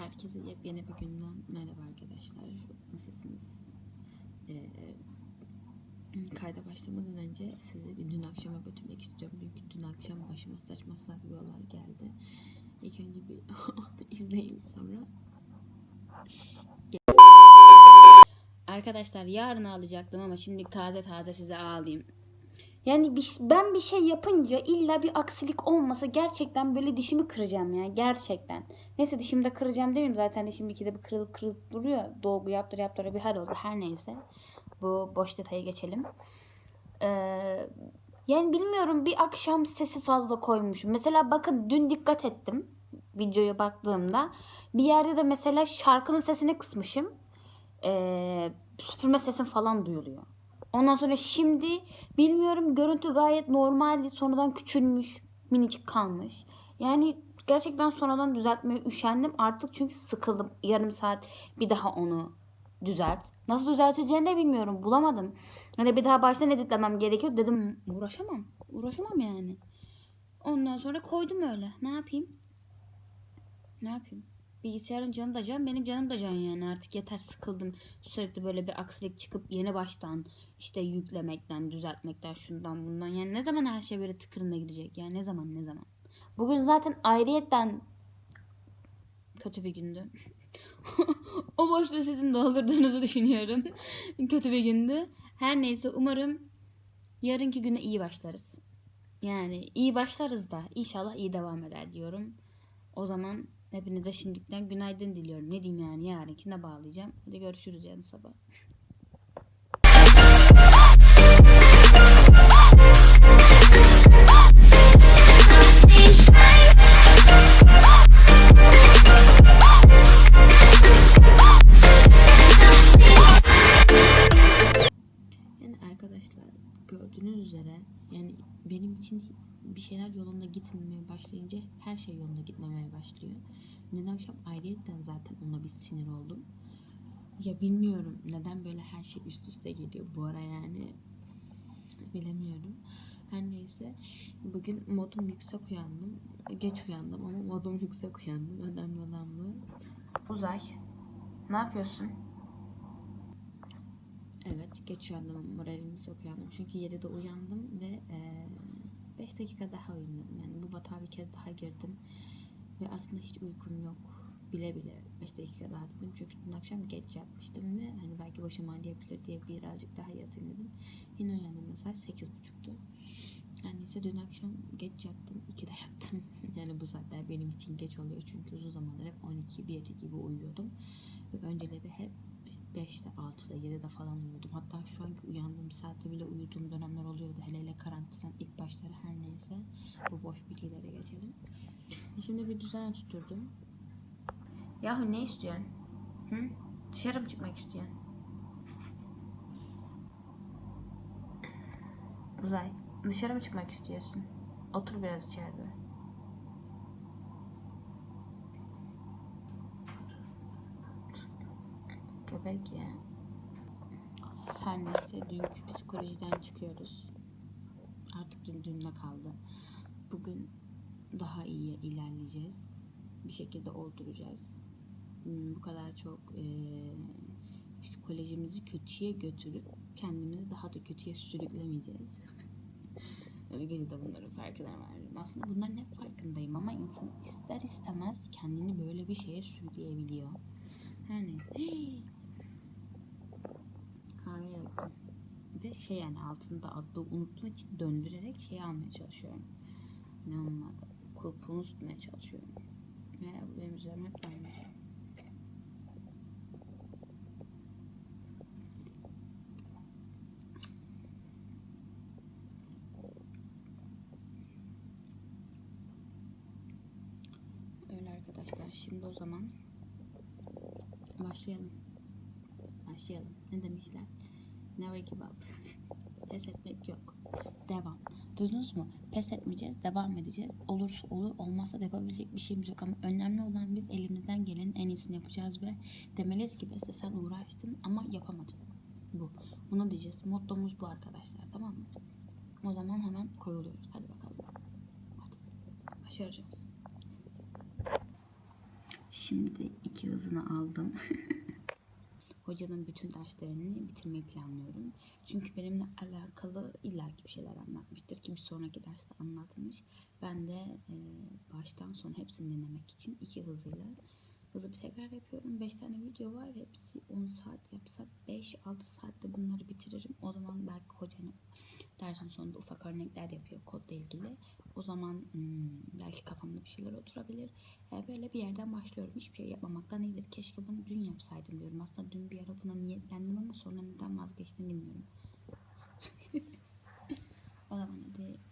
Herkese yepyeni bir günden merhaba arkadaşlar. Nasılsınız? Ee, kayda başlamadan önce sizi bir dün akşama götürmek istiyorum. Çünkü dün akşam başıma saçma salak bir olay geldi. İlk önce bir izleyin sonra. Arkadaşlar yarın alacaktım ama şimdi taze taze size ağlayayım. Yani ben bir şey yapınca illa bir aksilik olmasa gerçekten böyle dişimi kıracağım ya gerçekten. Neyse dişimi de kıracağım demeyeyim zaten dişim ikide bir kırılıp kırılıp duruyor. Dolgu yaptır yaptır bir hal oldu her neyse. Bu boş detaya geçelim. Ee, yani bilmiyorum bir akşam sesi fazla koymuşum. Mesela bakın dün dikkat ettim videoya baktığımda. Bir yerde de mesela şarkının sesini kısmışım. Ee, süpürme sesim falan duyuluyor. Ondan sonra şimdi bilmiyorum görüntü gayet normaldi. Sonradan küçülmüş, minicik kalmış. Yani gerçekten sonradan düzeltmeye üşendim artık çünkü sıkıldım. Yarım saat bir daha onu düzelt. Nasıl düzelteceğini de bilmiyorum. Bulamadım. Hani bir daha baştan editlemem gerekiyor. Dedim uğraşamam. Uğraşamam yani. Ondan sonra koydum öyle. Ne yapayım? Ne yapayım? Bilgisayarın canı da can, benim canım da can yani. Artık yeter sıkıldım. Sürekli böyle bir aksilik çıkıp yeni baştan işte yüklemekten, düzeltmekten, şundan bundan. Yani ne zaman her şey böyle tıkırında gidecek? Yani ne zaman ne zaman? Bugün zaten ayrıyetten kötü bir gündü. o boşluğu sizin doldurduğunuzu düşünüyorum. kötü bir gündü. Her neyse umarım yarınki güne iyi başlarız. Yani iyi başlarız da inşallah iyi devam eder diyorum. O zaman hepinize şimdiden günaydın diliyorum. Ne diyeyim yani yarınkine bağlayacağım. Hadi görüşürüz yarın sabah. gitmemeye başlayınca her şey yolunda gitmemeye başlıyor. Dün akşam ayrıyetten zaten ona bir sinir oldum. Ya bilmiyorum neden böyle her şey üst üste geliyor bu ara yani bilemiyorum. Her neyse bugün modum yüksek uyandım. Geç uyandım ama modum yüksek uyandım. Önemli olan bu. Uzay ne yapıyorsun? Evet geç uyandım moralim yüksek uyandım. Çünkü 7'de uyandım ve 5 dakika daha uyumadım. Yani bu batağa bir kez daha girdim. Ve aslında hiç uykum yok. Bile bile 5 dakika daha dedim. Çünkü dün akşam geç yapmıştım ve hani belki başım ağrıyabilir diye birazcık daha yatayım dedim. Yine uyandım mesela 8.30'tu. Yani ise dün akşam geç yattım. 2'de yattım. yani bu saatler benim için geç oluyor. Çünkü uzun zamandır hep 12, 1 gibi uyuyordum. Ve önceleri hep 5'te, 6'da, 7'de falan uyudum. Hatta şu anki uyandığım saatte bile uyuduğum dönemler oluyordu. Hele hele karantinanın ilk başları her neyse. Bu boş bilgilere geçelim. Şimdi bir düzen tutturdum. Yahu ne istiyorsun? Hı? Dışarı mı çıkmak istiyorsun? Uzay, dışarı mı çıkmak istiyorsun? Otur biraz içeride. Köpek ya. Her neyse dünkü psikolojiden çıkıyoruz. Artık dün dünle kaldı. Bugün daha iyi ilerleyeceğiz. Bir şekilde olduracağız. Hmm, Bu kadar çok eee, psikolojimizi kötüye götürüp kendimizi daha da kötüye sürüklemeyeceğiz. Bugün de bunların farkına vardım. Aslında bunların hep farkındayım ama insan ister istemez kendini böyle bir şeye sürükleyebiliyor. Her neyse. Kahve yaptım. Ve şey yani altında adlı unuttuğum için döndürerek şeyi almaya çalışıyorum. Ne onun adı? Kulpunu tutmaya çalışıyorum. Ve bu benim üzerime hep damlıyor. Öyle arkadaşlar. Şimdi o zaman başlayalım. Başlayalım. Ne demişler? Never give up. Pes etmek yok. Devam. Duydunuz mu? Pes etmeyeceğiz. Devam edeceğiz. Olursa olur. Olmazsa da yapabilecek bir şeyimiz yok. Ama önemli olan biz elimizden gelenin en iyisini yapacağız ve demeliyiz ki Beste sen uğraştın ama yapamadın. Bu. Bunu diyeceğiz. Mottomuz bu arkadaşlar. Tamam mı? O zaman hemen koyuluyoruz. Hadi bakalım. Hadi. Başaracağız. Şimdi iki hızını aldım. Hocanın bütün derslerini bitirmeyi planlıyorum. Çünkü benimle alakalı illaki bir şeyler anlatmıştır ki bir sonraki derste anlatmış. Ben de e, baştan sona hepsini dinlemek için iki hızıyla hızlı bir tekrar yapıyorum. 5 tane video var. Hepsi 10 saat yapsa 5-6 saatte bunları bitiririm. O zaman belki hocanın dersin sonunda ufak örnekler yapıyor kodla ilgili. O zaman hmm, belki kafamda bir şeyler oturabilir. E, böyle bir yerden başlıyorum. Hiçbir şey yapmamaktan iyidir. Keşke bunu dün yapsaydım diyorum. Aslında dün bir ara buna niyetlendim ama sonra neden vazgeçtim bilmiyorum. o zaman hadi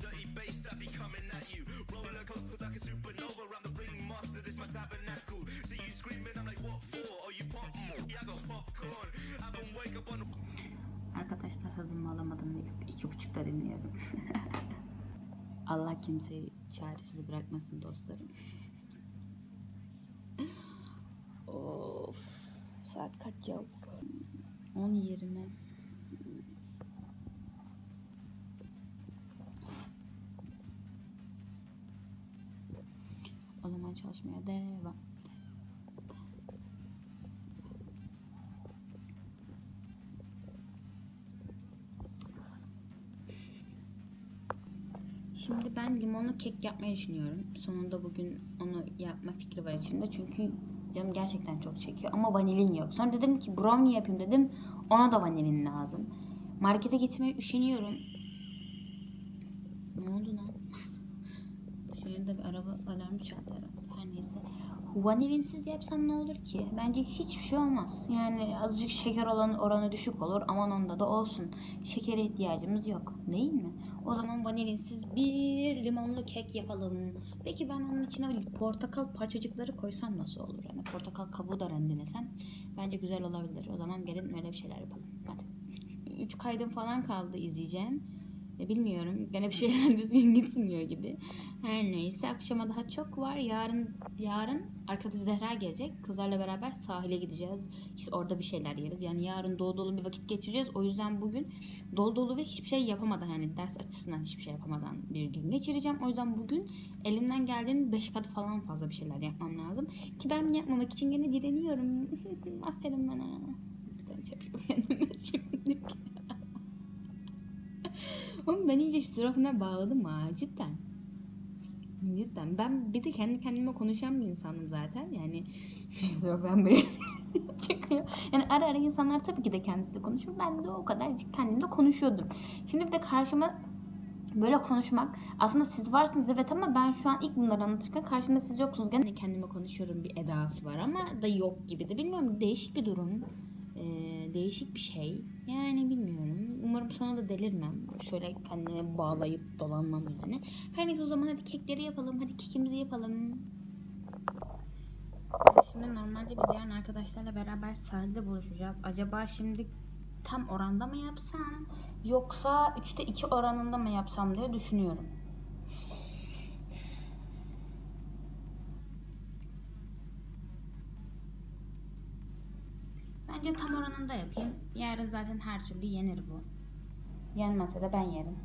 Dirty bass that be coming at you. Roller coasters like a supernova. I'm the ringmaster, this my tabernacle. See you screaming, I'm like, what for? Oh, you pop? Mm, Yeah, I got popcorn. I been wake up on Arkadaşlar hızımı alamadım ve iki buçukta dinliyorum. Allah kimseyi çaresiz bırakmasın dostlarım. of. Saat kaç ya? 10 O çalışmaya devam. Şimdi ben limonlu kek yapmayı düşünüyorum. Sonunda bugün onu yapma fikri var içimde. Çünkü canım gerçekten çok çekiyor. Ama vanilin yok. Sonra dedim ki brownie yapayım dedim. Ona da vanilin lazım. Markete gitmeye üşeniyorum. Ne oldu lan? Dışarıda bir araba alarmı çaldı herhalde. Her neyse. Vanilinsiz yapsam ne olur ki? Bence hiçbir şey olmaz. Yani azıcık şeker olan oranı düşük olur. Aman onda da olsun. Şekere ihtiyacımız yok. Değil mi? O zaman vanilinsiz bir limonlu kek yapalım. Peki ben onun içine portakal parçacıkları koysam nasıl olur? Yani portakal kabuğu da rendelesem bence güzel olabilir. O zaman gelin öyle bir şeyler yapalım. Hadi. 3 kaydım falan kaldı izleyeceğim. E, bilmiyorum. Gene bir şeyler düzgün gitmiyor gibi. Her neyse akşama daha çok var. Yarın yarın arkadaş Zehra gelecek. Kızlarla beraber sahile gideceğiz. İşte orada bir şeyler yeriz. Yani yarın dolu dolu bir vakit geçireceğiz. O yüzden bugün dolu dolu ve hiçbir şey yapamadan yani ders açısından hiçbir şey yapamadan bir gün geçireceğim. O yüzden bugün elimden geldiğinin 5 kat falan fazla bir şeyler yapmam lazım. Ki ben yapmamak için gene direniyorum. Aferin bana. Bir tane yapıyorum kendime şimdi. Oğlum ben iyice şizofrene bağladım ha cidden. Cidden. Ben bir de kendi kendime konuşan bir insanım zaten. Yani şizofren böyle çıkıyor. Yani ara ara insanlar tabii ki de kendisi konuşuyor. Ben de o kadar kendimde konuşuyordum. Şimdi bir de karşıma böyle konuşmak. Aslında siz varsınız evet ama ben şu an ilk bunları anlatırken karşımda siz yoksunuz. Gene kendime konuşuyorum bir edası var ama da yok gibi de bilmiyorum. Değişik bir durum. Ee, değişik bir şey. Yani bilmiyorum. Umarım sonra da delirmem. Şöyle kendime bağlayıp dolanmam yani. Her neyse o zaman hadi kekleri yapalım. Hadi kekimizi yapalım. Şimdi normalde biz yarın arkadaşlarla beraber sahilde buluşacağız. Acaba şimdi tam oranda mı yapsam yoksa 3'te 2 oranında mı yapsam diye düşünüyorum. Bence tam oranında yapayım. Yarın zaten her türlü yenir bu. Yenmese de ben yerim.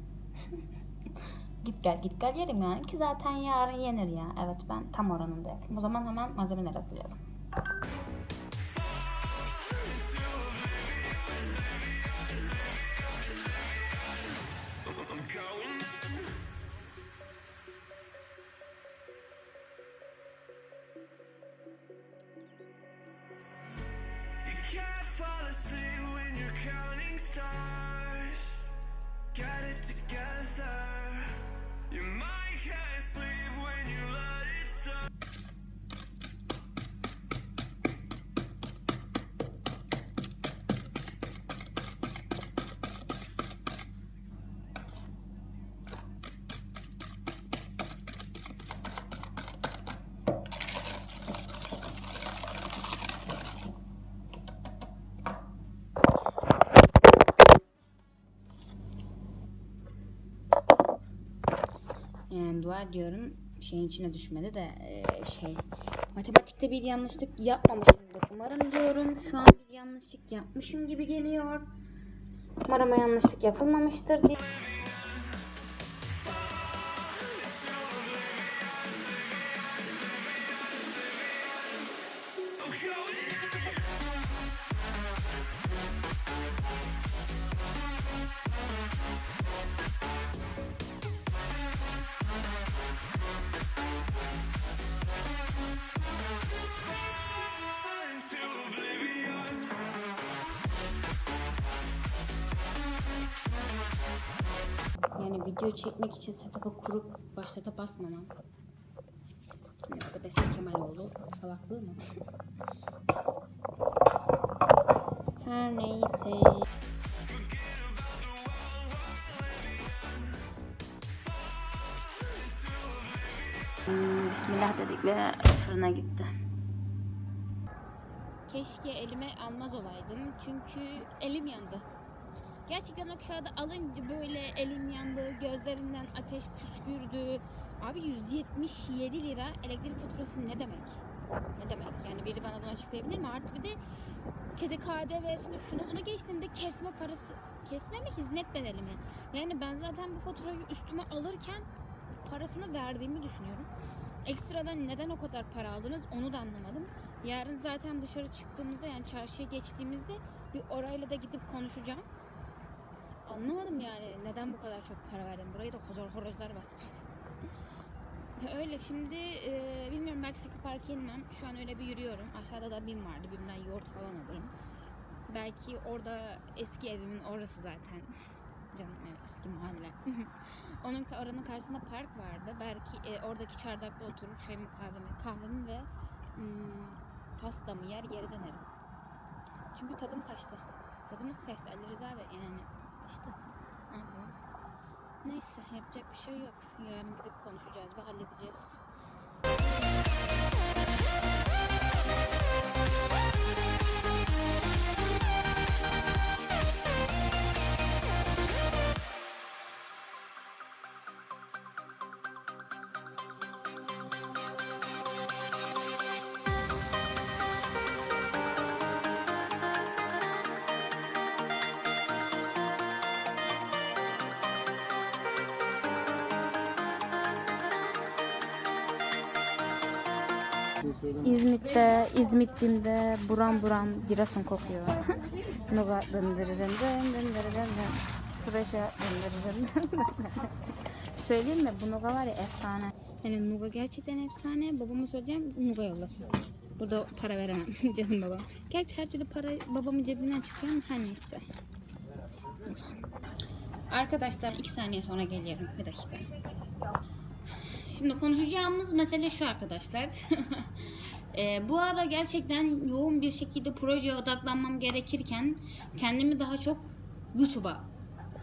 git gel git gel yerim yani ki zaten yarın yenir ya. Evet ben tam oranında yapayım. O zaman hemen malzemeler hazırlayalım. Counting stars. together. You might have. Yani dua ediyorum şeyin içine düşmedi de e, şey matematikte bir yanlışlık yapmamışımdır. Umarım diyorum şu an bir yanlışlık yapmışım gibi geliyor. Umarım yanlışlık yapılmamıştır diye. Video çekmek için setup'ı kurup başlata basmamam. Ya da Beste Kemaloğlu salaklığı mı? Her neyse. Bismillah dedik ve fırına gitti. Keşke elime almaz olaydım çünkü elim yandı. Gerçekten o kağıdı alınca böyle elim yandı, gözlerinden ateş püskürdü. Abi 177 lira elektrik faturası ne demek? Ne demek? Yani biri bana bunu açıklayabilir mi? Artı bir de kedi KDV'sini şunu bunu geçtiğimde kesme parası kesme mi hizmet bedeli mi? Yani ben zaten bu faturayı üstüme alırken parasını verdiğimi düşünüyorum. Ekstradan neden o kadar para aldınız onu da anlamadım. Yarın zaten dışarı çıktığımızda yani çarşıya geçtiğimizde bir orayla da gidip konuşacağım. Anlamadım yani neden bu kadar çok para verdim. Burayı da hozor horozlar basmış. öyle şimdi e, bilmiyorum belki Saka Park'a inmem. Şu an öyle bir yürüyorum. Aşağıda da BİM vardı. BİM'den yoğurt falan alırım. Belki orada eski evimin orası zaten. Canım eski mahalle. Onun oranın karşısında park vardı. Belki e, oradaki çardakta oturup çayımı kahvemi, kahvemi ve hmm, pastamı yer geri dönerim. Çünkü tadım kaçtı. Tadım nasıl kaçtı Ali Rıza Bey yani işte. Neyse yapacak bir şey yok. Yarın gidip konuşacağız ve halledeceğiz. İzmit'te, İzmit Bim'de buram buram Giresun kokuyor. Nuga dındırırın dın dındırırın dın. Freşe dındırırın dın. Söyleyeyim mi? Bu Nuga var ya efsane. Yani Nuga gerçekten efsane. Babama söyleyeceğim Nuga yollasın. Burada para veremem canım babam. Gerçi her türlü para babamın cebinden çıkıyor ama her neyse. Arkadaşlar iki saniye sonra geliyorum. Bir dakika. Şimdi konuşacağımız mesele şu arkadaşlar. Eee, bu ara gerçekten yoğun bir şekilde projeye odaklanmam gerekirken kendimi daha çok YouTube'a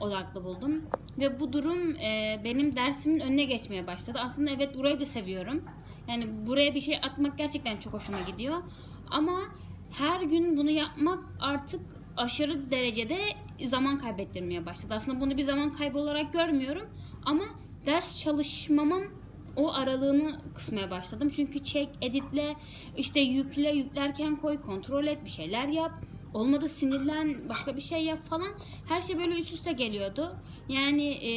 odaklı buldum. Ve bu durum eee, benim dersimin önüne geçmeye başladı. Aslında evet burayı da seviyorum. Yani buraya bir şey atmak gerçekten çok hoşuma gidiyor. Ama her gün bunu yapmak artık aşırı derecede zaman kaybettirmeye başladı. Aslında bunu bir zaman kaybı olarak görmüyorum. Ama ders çalışmamın o aralığını kısmaya başladım. Çünkü çek, editle, işte yükle, yüklerken koy, kontrol et, bir şeyler yap. Olmadı sinirlen, başka bir şey yap falan. Her şey böyle üst üste geliyordu. Yani e,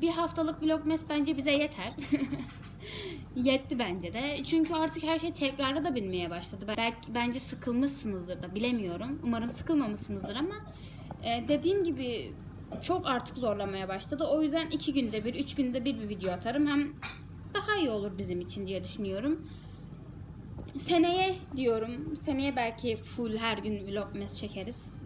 bir haftalık vlogmas bence bize yeter. Yetti bence de. Çünkü artık her şey tekrarda da binmeye başladı. Belki bence sıkılmışsınızdır da bilemiyorum. Umarım sıkılmamışsınızdır ama e, dediğim gibi çok artık zorlamaya başladı. O yüzden iki günde bir, üç günde bir bir video atarım. Hem daha iyi olur bizim için diye düşünüyorum. seneye diyorum. Seneye belki full her gün vlogmas çekeriz.